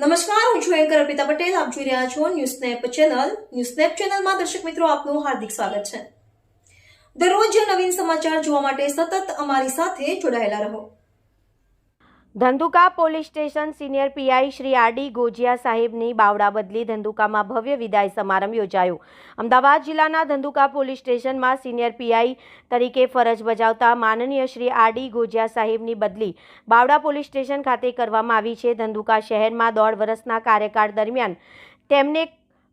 નમસ્કાર, હું છું એન્કર અર્પિતા પટેલ. આપ જોઈ રહ્યા છો news snap channel. News snap ચેનલમાં દર્શક મિત્રો, આપનું હાર્દિક સ્વાગત છે. દરરોજ નવીન સમાચાર જોવા માટે સતત અમારી સાથે જોડાયેલા રહો. Dhandhuka police station senior PI Shri RD Gojiya સાહેબની બાવડા બદલી ધંધુકામાં ભવ્ય વિદાય સમારંભ યોજાયો. અમદાવાદ જિલ્લાના ધંધુકા પોલીસ સ્ટેશનમાં સિનિયર પીઆઈ તરીકે ફરજ બજાવતા માનનીય શ્રી આરડી ગોજિયા સાહેબની બદલી બાવડા પોલીસ સ્ટેશન ખાતે કરવામાં આવી છે. ધંધુકા શહેરમાં દોઢ વર્ષના કાર્યકાળ દરમિયાન તેમને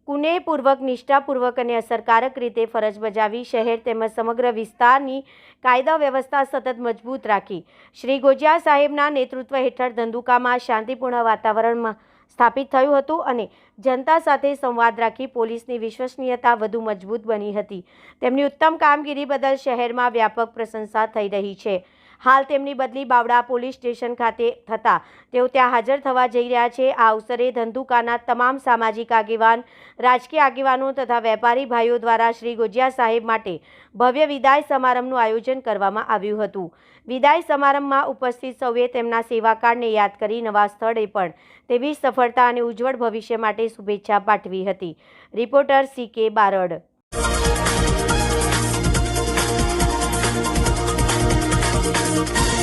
કુનેહપૂર્વક નિષ્ઠાપૂર્વક અને અસરકારક રીતે ફરજ બજાવી શહેર તેમજ સમગ્ર વિસ્તારની કાયદા વ્યવસ્થા સતત મજબૂત રાખી. શ્રી ગોજિયા સાહેબના નેતૃત્વ હેઠળ ધંધુકામાં શાંતિપૂર્ણ વાતાવરણમાં સ્થાપિત થયું હતું અને જનતા સાથે સંવાદ રાખી પોલીસની વિશ્વસનીયતા વધુ મજબૂત બની હતી. તેમની ઉત્તમ કામગીરી બદલ શહેરમાં વ્યાપક પ્રશંસા થઈ રહી છે. હાલ તેમની બદલી બાવડા પોલીસ સ્ટેશન ખાતે થતાં. તેઓ ત્યાં હાજર થવા જઈ રહ્યા છે. આ અવસરે ધંધુકાના તમામ સામાજિક આગેવાન, રાજકીય આગેવાનો તથા વેપારી ભાઈઓ દ્વારા શ્રી ગોજિયા સાહેબ માટે ભવ્ય વિદાય સમારંભનું આયોજન કરવામાં આવ્યું હતું. વિદાય સમારંભમાં ઉપસ્થિત સૌએ તેમના સેવાકાળને યાદ કરી નવા સ્થળે પણ તેવી સફળતા અને ઉજ્જવળ ભવિષ્ય માટે શુભેચ્છા પાઠવી હતી. રિપોર્ટર સી કે બારડ. મોટી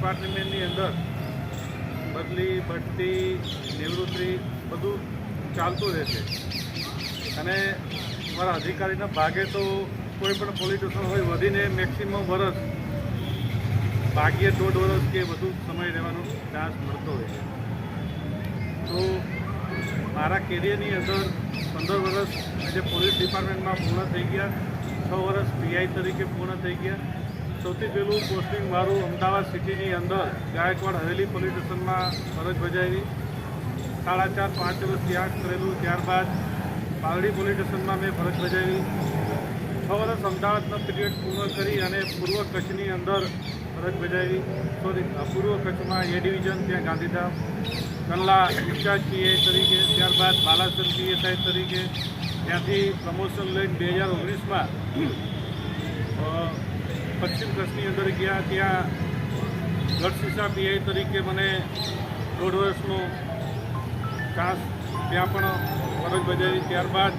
ડિપાર્ટમેન્ટની અંદર બદલી, બઢતી, નિવૃત્તિ બધું ચાલતું રહેશે અને મારા અધિકારીના ભાગે તો કોઈ પણ પોલિટિશન હોય, વધીને મેક્સિમમ વરસ ભાગ્યે દોઢ વરસ કે વધુ સમય રહેવાનો ચાન્સ મળતો હોય છે. તો મારા કેરિયરની અંદર પંદર વર્ષ આજે પોલીસ ડિપાર્ટમેન્ટમાં પૂર્ણ થઈ ગયા, છ વર્ષ પીઆઈ તરીકે પૂર્ણ થઈ ગયા. સૌથી પહેલું પોસ્ટિંગ મારું અમદાવાદ સિટીની અંદર ગાયકવાડ હવેલી પોલીસ સ્ટેશનમાં ફરજ બજાવી. સાડા ચાર, પાંચ વર્ષ ત્યાં કરેલું ત્યારબાદ પાલડી પોલીસ સ્ટેશનમાં મેં ફરજ બજાવી. છ વર્ષ અમદાવાદનો પીરિયડ પૂર્ણ કરી અને પૂર્વ કચ્છની અંદર ફરજ બજાવી. સોરી પૂર્વ કચ્છમાં એ ડિવિઝન ત્યાં ગાંધીધામ. કંડલા ઇન્ચાર્જ પીએ તરીકે, ત્યારબાદ બાલાસર પીએસઆઈ તરીકે. ત્યાંથી પ્રમોશન લઈને બે હજાર ઓગણીસમાં પશ્ચિમ કચ્છની અંદર ગયા ત્યાં ગઢશીસા પીઆઈ તરીકે મને દોઢ વર્ષનો ચાન્સ ત્યાં પણ ફરજ બજાવી. ત્યારબાદ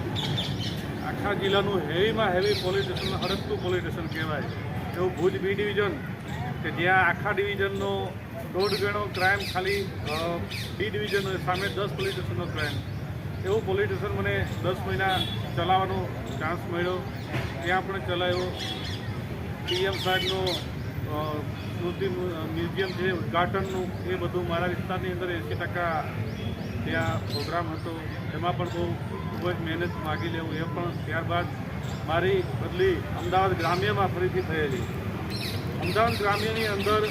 આખા જિલ્લાનું હેવીમાં હેવી પોલીસ સ્ટેશન હડકતું પોલીસ સ્ટેશન કહેવાય. એવું ભુજ બી ડિવિઝન કે જ્યાં આખા ડિવિઝનનો દોઢ ગણો ક્રાઇમ ખાલી બી ડિવિઝન સામે દસ પોલીસ સ્ટેશનનો ક્રાઇમ એવું પોલીસ સ્ટેશન મને દસ મહિના ચલાવવાનો ચાન્સ મળ્યો. ત્યાં પણ ચલાવ્યો. પીએમ સાહેબનું સ્મૃતિ મ્યુઝિયમ છે ઉદ્ઘાટનનું એ બધું મારા વિસ્તારની અંદર એંસી ટકા ત્યાં પ્રોગ્રામ હતો. એમાં પણ બહુ ખૂબ જ મહેનત માગી લેવું. એ પણ ત્યારબાદ મારી બદલી અમદાવાદ ગ્રામ્યમાં ફરીથી થયેલી. અમદાવાદ ગ્રામ્યની અંદર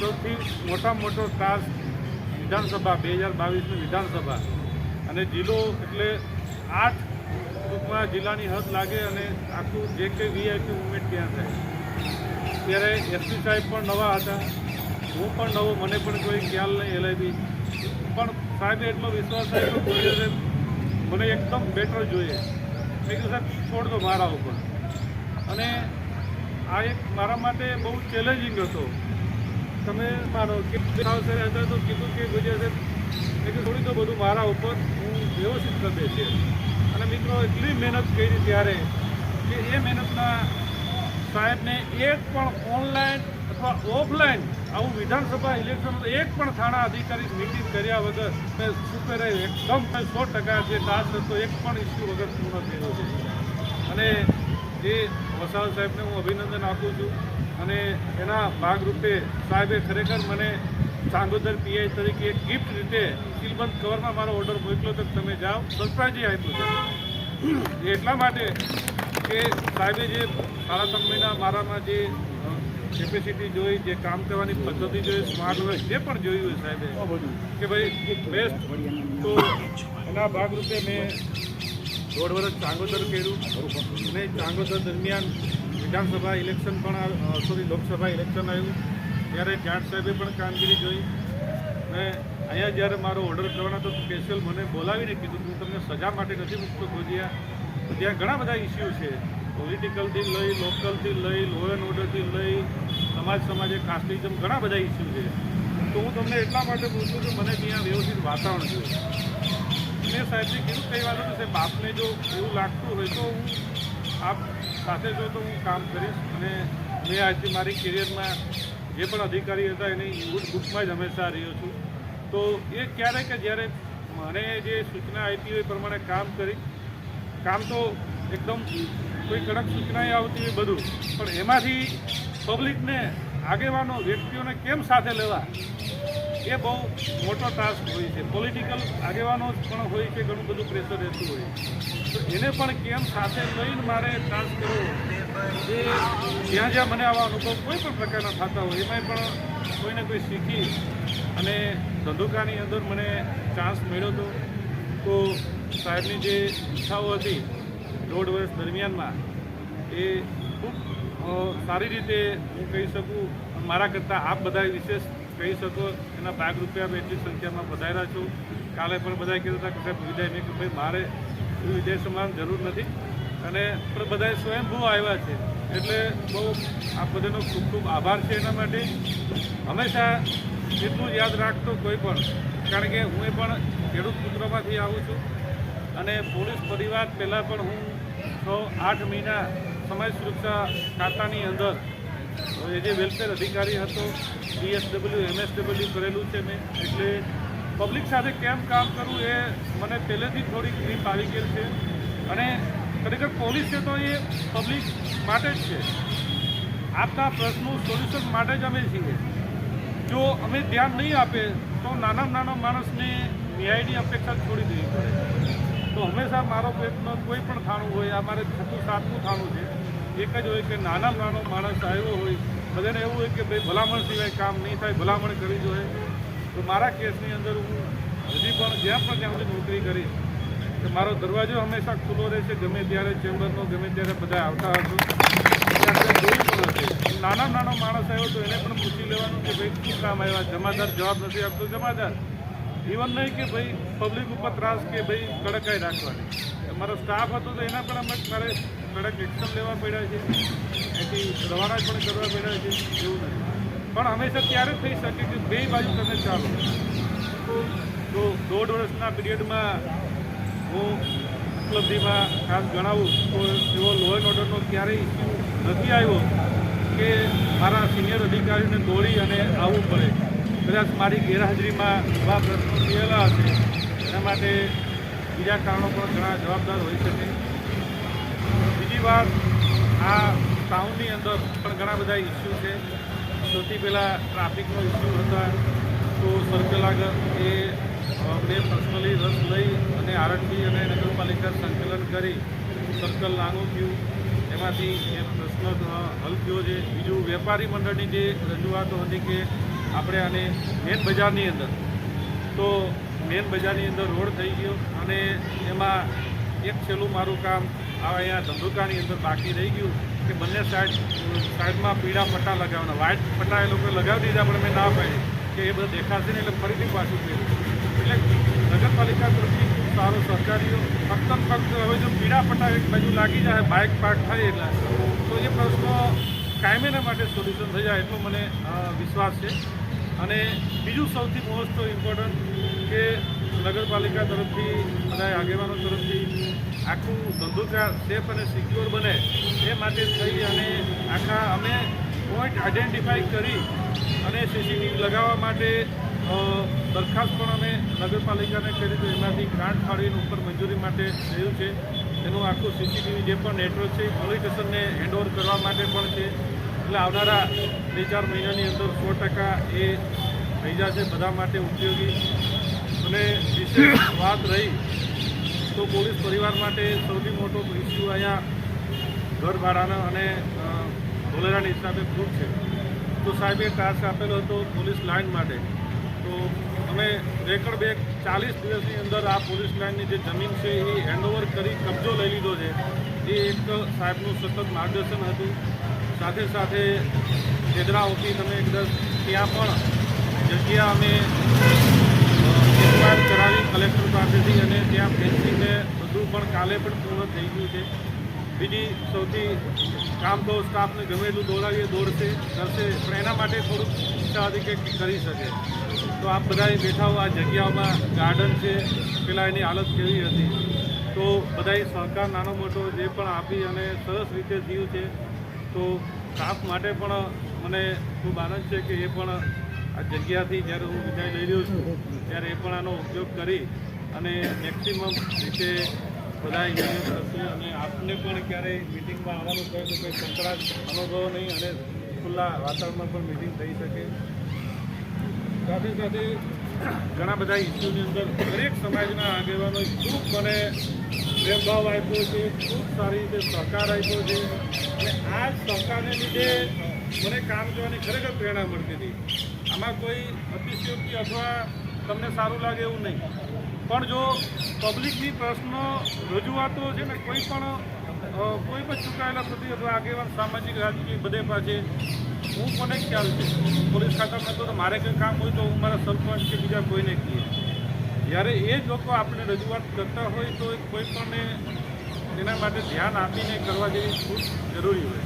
સૌથી મોટામાં મોટો ટાસ્ક વિધાનસભા, બે હજાર બાવીસની વિધાનસભા. અને જિલ્લો એટલે આઠ ટૂંકમાં જિલ્લાની હદ લાગે અને આખું જે કંઈ વીઆઈપી મુવમેન્ટ ત્યાં થાય. ત્યારે એસપી સાહેબ પણ નવા હતા. હું પણ નવો, મને પણ કોઈ ખ્યાલ નહીં એલઆઈબી પણ સાહેબે એટલો વિશ્વાસ આપ્યો મને એકદમ બેટર જોઈએ. મેં કીધું, સાહેબ, છોડ દો મારા ઉપર. અને આ એક મારા માટે બહુ ચેલેન્જિંગ હતો. તમે મારો કે હતા તો કીધું કે ગુજરાત સાહેબ દો બધું મારા ઉપર હું વ્યવસ્થિત કરી દે છે અને મિત્રો, એટલી મહેનત કરી ત્યારે કે એ મહેનતના સાહેબને એક પણ ઓનલાઈન અથવા ઓફલાઈન આવું વિધાનસભા ઇલેક્શન એક પણ થાણા અધિકારી મિટિંગ કર્યા વગર મેં સુપેરે એકદમ સો ટકા જે ટાસ્ક હતો, એક પણ ઇસ્યુ વગર પૂર્ણ થયો છે. અને એ વસાવ સાહેબને હું અભિનંદન આપું છું. અને એના ભાગરૂપે સાહેબે ખરેખર મને ચાંગોદર પીઆઈ તરીકે એક ગિફ્ટ રીતે સીલબંધ કવરમાં મારો ઓર્ડર મોકલ્યો તો તમે જાઓ. સરપ્રાઈઝ આપ્યું છે. એટલા માટે કે સાહેબે જે સાડા ત્રણ મહિના મારામાં જે કેપેસિટી જોઈ જે કામ કરવાની પદ્ધતિ જોઈ સ્માર્ટ હોય જે પણ જોયું હોય સાહેબે કે ભાઈ બેસ્ટ તો એના ભાગરૂપે મેં દોઢ વર્ષ ચાંગોદર કર્યું. અને ચાંગોદર દરમિયાન વિધાનસભા ઇલેક્શન પણ સોરી લોકસભા ઇલેક્શન આવ્યું. ત્યારે જાટ સાહેબે પણ કામગીરી જોઈ. અને અહીંયા જ્યારે મારો ઓર્ડર કરવાનો હતો સ્પેશિયલ મને બોલાવીને કીધું હું તમને સજા માટે નથી મૂકતો ખોજ્યા. તો ત્યાં ઘણા બધા ઇસ્યુ છે. પોલિટિકલથી લઈ લોકલથી લઈ લો એન્ડ ઓર્ડરથી લઈ, સમાજ, સમાજે કાસ્ટિઝમ ઘણા બધા ઇસ્યુ છે. તો હું તમને એટલા માટે પૂછું કે મને ત્યાં વ્યવસ્થિત વાતાવરણ જોઈએ મેં સાહેબને કીધું, કઈ વાત નથી સાહેબ, આપને જો એવું લાગતું હોય તો હું આપ સાથે જો તો હું કામ કરીશ અને મેં આજથી મારી કેરિયરમાં જે પણ અધિકારી હતા એની ગુડ બુકમાં જ હંમેશા રહ્યો છું. તો એ ક્યારેક જ્યારે મને જે સૂચના આપી હોય પ્રમાણે કામ કરી, કામ તો એકદમ કોઈ કડક સૂચનાએ આવતી હોય બધું, પણ એમાંથી પબ્લિકને આગેવાનો, વ્યક્તિઓને કેમ સાથે લેવા? એ બહુ મોટો ટાસ્ક હોય છે. પોલિટિકલ આગેવાનો પણ હોય છે, ઘણું બધું પ્રેશર રહેતું હોય તો એને પણ કેમ સાથે લઈને મારે ટાસ્ક કરવો? જ્યાં જ્યાં મને આવા અનુભવ કોઈ પણ પ્રકારના થતા હોય, એમાંય પણ કોઈને કોઈ શીખી અને ધંધુકાની અંદર મને ચાન્સ મળ્યો હતો તો સાહેબની જે ઈચ્છાઓ હતી દોઢ વર્ષ દરમિયાનમાં, એ ખૂબ સારી રીતે હું કહી શકું, મારા કરતાં આપ બધા વિશેષ કહી શકો, એના ભાગરૂપે અમે એટલી સંખ્યામાં વધાર્યા છું. કાલે પણ બધા કહેતા હતા કે સાહેબ વિદાય મેં કે ભાઈ મારે વિદાય સમાન જરૂર નથી. અને બધાએ સ્વયંભૂ આવ્યા છે. એટલે બહુ આ બધાનો ખૂબ ખૂબ આભાર છે એના માટે. હંમેશા એટલું જ યાદ રાખતો કોઈ પણ, કારણ કે હું એ પણ ખેડૂત પુત્રમાંથી આવું છું. અને પોલીસ પરિવાર પહેલાં પણ હું છ આઠ મહિના સમાજ સુરક્ષા ખાતાની અંદર એ જે વેલફેર અધિકારી હતો ડીએસડબલ્યુ એમએસડબલ્યુ કરેલું છે મેં. એટલે પબ્લિક સાથે કેમ કામ કરવું એ મને પહેલેથી થોડી ગ્રીપ આવી ગયેલ છે. અને ખરેખર પોલીસ છે તો એ પબ્લિક માટે જ છે. આપના પ્રશ્નો સોલ્યુશન માટે જ અમે છીએ. જો અમે ધ્યાન નહીં આપે, તો નાના નાના માણસને ન્યાયની અપેક્ષા છોડી દેવી પડે. તો હંમેશા મારો પ્રયત્ન કોઈ પણ થાણું હોય આ મારે છઠ્ઠું, સાતમું થાણું છે, એક જ હોય કે નાના નાનો માણસ આવ્યો હોય, બધાને એવું હોય કે ભાઈ ભલામણ સિવાય કામ નહીં થાય, ભલામણ કરવી જોઈએ. તો મારા કેસની અંદર હું હજી પણ જ્યાં પણ ત્યાં સુધી નોકરી કરીશ મારો દરવાજો હંમેશા ખુલ્લો રહેશે ગમે ત્યારે ચેમ્બરનો, ગમે ત્યારે બધા આવતા હશે. નાના નાનો માણસ આવ્યો તો એને પણ પૂછી લેવાનું કે ભાઈ, શું કામ આવ્યા? જમાદાર જવાબ નથી આપતો. જમાદાર ઇવન નહીં કે ભાઈ પબ્લિક ઉપર ત્રાસ કે ભાઈ, કડકાઈ રાખવાની. મારો સ્ટાફ હતો તો એના પણ અમે મારે કડક એક્શન લેવા પડ્યા છે. એથી રવાના પણ કરવા પડ્યા છે, એવું નથી. પણ હંમેશા ત્યારે થઈ શકે કે બે બાજુ તમે ચાલો. તો દોઢ વર્ષના પિરિયડમાં હું ઉપલબ્ધિમાં ખાસ ગણાવું તો એવો લો એન્ડ ઓર્ડરનો ક્યારેય ઇસ્યુ નથી આવ્યો કે મારા સિનિયર અધિકારીને દોડી અને આવવું પડે કદાચ મારી ગેરહાજરીમાં એવા પ્રશ્નો થયેલા હશે, એના માટે બીજા કારણો પણ ઘણા જવાબદાર હોઈ શકે. બીજી વાત, આ ટાઉનની અંદર પણ ઘણા બધા ઇસ્યુ છે. સૌથી પહેલાં ટ્રાફિકનો ઇસ્યુ હતા. તો સર્કલ આગળ એ મેં પર્સનલી રસ લઈ અને આરટી અને નગરપાલિકા સંકલન કરી સર્કલ નાનું થયું. એમાંથી એ પ્રશ્ન હલ થયો છે. બીજું વેપારી મંડળની જે રજૂઆતો હતી કે આપણે આને મેન બજારની અંદર, તો મેન બજારની અંદર રોડ થઈ ગયો અને એમાં એક છેલ્લું મારું કામ આ અહીંયા ધંધુકાની અંદર બાકી રહી ગયું કે બંને સાઈડ સાઈડમાં પીળા પટ્ટા લગાવવાના. વ્હાઇટ પટ્ટા એ લોકોએ લગાવી દીધા પણ મેં ના પાડી કે એ બધા દેખાશે ને એટલે ફરીથી પાછું કર્યું એટલે નગરપાલિકા તરફથી ખૂબ સારો સહકારીઓ, ફક્ત ફક્ત હવે જો પીડા પટા એક બાજુ લાગી જાય, બાઇક પાર્ક થાય એટલે. તો એ પ્રશ્નો કાયમીના માટે સોલ્યુશન થઈ જાય એટલો મને વિશ્વાસ છે. અને બીજું સૌથી મોસ્ટ ઇમ્પોર્ટન્ટ કે નગરપાલિકા તરફથી, બધા આગેવાનો તરફથી આખું ધંધુકા સેફ અને સિક્યોર બને એ માટે થઈ અને આખા અમે પોઈન્ટ આઈડેન્ટિફાઈ કરી અને સીસીટીવી લગાવવા માટે દરખાસ્ત પણ અમે નગરપાલિકાને કરી તો એમાંથી ગ્રાન્ટ ફાળવીને ઉપર મંજૂરી માટે થયું છે. એનું આખું સીસીટીવી જે પણ નેટવર્ક છે એ પોલીસ હેન્ડઓવર કરવા માટે પણ છે. એટલે આવનારા બે ચાર મહિનાની અંદર સો ટકા એ થઈ જશે બધા માટે ઉપયોગી. અને વિશેષ વાત રહી, તો પોલીસ પરિવાર માટે સૌથી મોટો ઇસ્યુ અહીંયા ઘર ભાડાના અને ધોલેરાના હિસાબે ખૂબ છે. તો સાહેબે ટાસ્ક આપેલો હતો પોલીસ લાઇન માટે. તો અમે રેકર્ડ બે ચાલીસ દિવસની અંદર આ પોલીસ લાઇનની જે જમીન છે એ હેન્ડઓવર કરી કબજો લઈ લીધો છે. એ એક સાહેબનું સતત માર્ગદર્શન હતું. સાથે સાથે કેદરા ઓફિસ અમે એકદમ ત્યાં પણ જગ્યા અમે એક્વાયર કરાવી કલેક્ટર પાસેથી અને ત્યાં બેસીને બધું પણ કાલે પણ પૂર્ણ થઈ ગયું છે. બીજી સૌથી કામ તો સ્ટાફને ગમે એટલું દોડાવીએ, દોડશે, કરશે, પણ એના માટે થોડુંક ઈચ્છા હતી કે કરી શકે. તો આપ બધા બેઠા હો, આ જગ્યાઓમાં ગાર્ડન છે, પેલા એની હાલત કેવી હતી? તો બધાએ સહકાર નાનો મોટો જે પણ આપી અને સરસ રીતે થયું છે. તો સ્ટાફ માટે પણ મને ખૂબ આનંદ છે કે એ પણ આ જગ્યાથી જ્યારે હું વિદાય લઈ રહ્યો છું, ત્યારે એ પણ આનો ઉપયોગ કરી અને મેક્સિમમ રીતે બધા યોગ્ય કરશે અને આપને પણ ક્યારેય મિટિંગમાં આવવાનું કહે તો કંઈ સંકળાટ અનુભવ નહીં અને ખુલ્લા વાતાવરણમાં પણ મિટિંગ થઈ શકે. સાથે સાથે ઘણા બધા ઇસ્યુની અંદર દરેક સમાજના આગેવાનોએ ખૂબ મને પ્રેમભાવ આપ્યો છે, ખૂબ સારી રીતે સહકાર આપ્યો છે. અને આ સહકારને લીધે મને કામ કરવાની ખરેખર પ્રેરણા મળતી હતી. આમાં કોઈ અતિશયોક્તિ અથવા તમને સારું લાગે એવું નહીં. પણ જો પબ્લિકની પ્રશ્નો રજૂઆતો છે ને કોઈ પણ કોઈ પણ ચૂંટાયેલા પ્રતિ અથવા આગેવાન, સામાજિક રાજકીય બધે પાસે હું કોને ખ્યાલ છે? પોલીસ ખાતામાં તો મારે કંઈ કામ હોય તો હું મારા સરપંચ કે બીજા કોઈને કહીએ. જ્યારે એ જ લોકો આપણે રજૂઆત કરતા હોય તો કોઈ પણને એના માટે ધ્યાન આપીને કરવા જેવી ખૂબ જરૂરી હોય.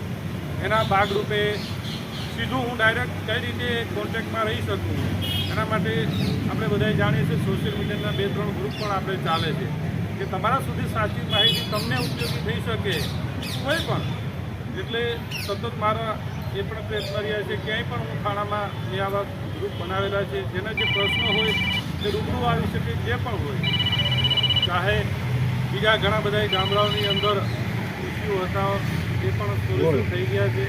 એના ભાગરૂપે સીધું હું ડાયરેક્ટ કઈ રીતે કોન્ટેક્ટમાં રહી શકું? એના માટે આપણે બધાએ જાણીએ છીએ સોશિયલ મીડિયાના બે ત્રણ ગ્રુપ પણ આપણે ચાલે છે. કે તમારા સુધી સાચી માહિતી તમને ઉપયોગી થઈ શકે કોઈ પણ. એટલે સતત મારા એ પણ પ્રયત્ન રહ્યા છે ક્યાંય પણ હું ખાણામાં મેં આવા ગ્રુપ બનાવેલા છે જેના જે પ્રશ્નો હોય તે રૂબરૂ આવી શકે જે પણ હોય. ચાહે બીજા ઘણા બધા ગામડાઓની અંદર ઇસ્યુ હતા એ પણ સોલ્યુશન થઈ ગયા છે.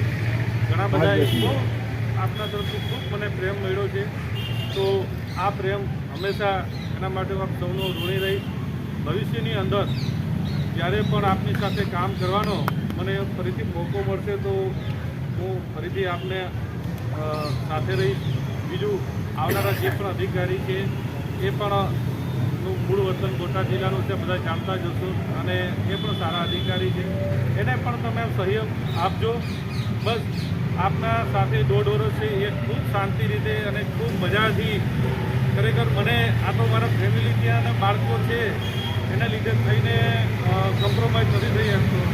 ઘણા બધા ઇસ્યુ આપના તરફથી ખૂબ મને પ્રેમ મળ્યો છે. તો આ પ્રેમ હંમેશા એના માટે હું આપ સૌનો ઋણી રહીશ. ભવિષ્યની અંદર જ્યારે પણ આપની સાથે કામ કરવાનો મને ફરીથી મોકો મળશે તો હું ફરીથી આપને સાથે રહીશ બીજું આવનારા જે પણ અધિકારી છે, એ પણ મૂળ વતન બોટાદ જિલ્લાનું છે, બધા જાણતા જ અને એ પણ સારા અધિકારી છે. એને પણ તમે સહયોગ આપજો. બસ આપના સાથે દોઢ વર્ષ છે. એ ખૂબ શાંતિ રીતે અને ખૂબ મજાથી ખરેખર મને, આ તો મારા ફેમિલી ત્યાં અને બાળકો છે. એના લીધે થઈને કોમ્પ્રોમાઇઝ નથી થઈ શકતું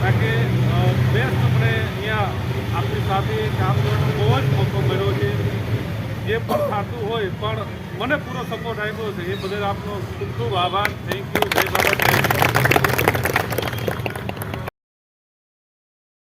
કારણ બેસ્ટ મને અહીંયા આપણી સાથે કામ કરવાનો બહુ જ મોકો મળ્યો છે. જે પણ થતું હોય, પણ મને પૂરો સપોર્ટ આપ્યો છે. એ બદલ આપનો ખૂબ ખૂબ આભાર. થેન્ક યુ જય બાબા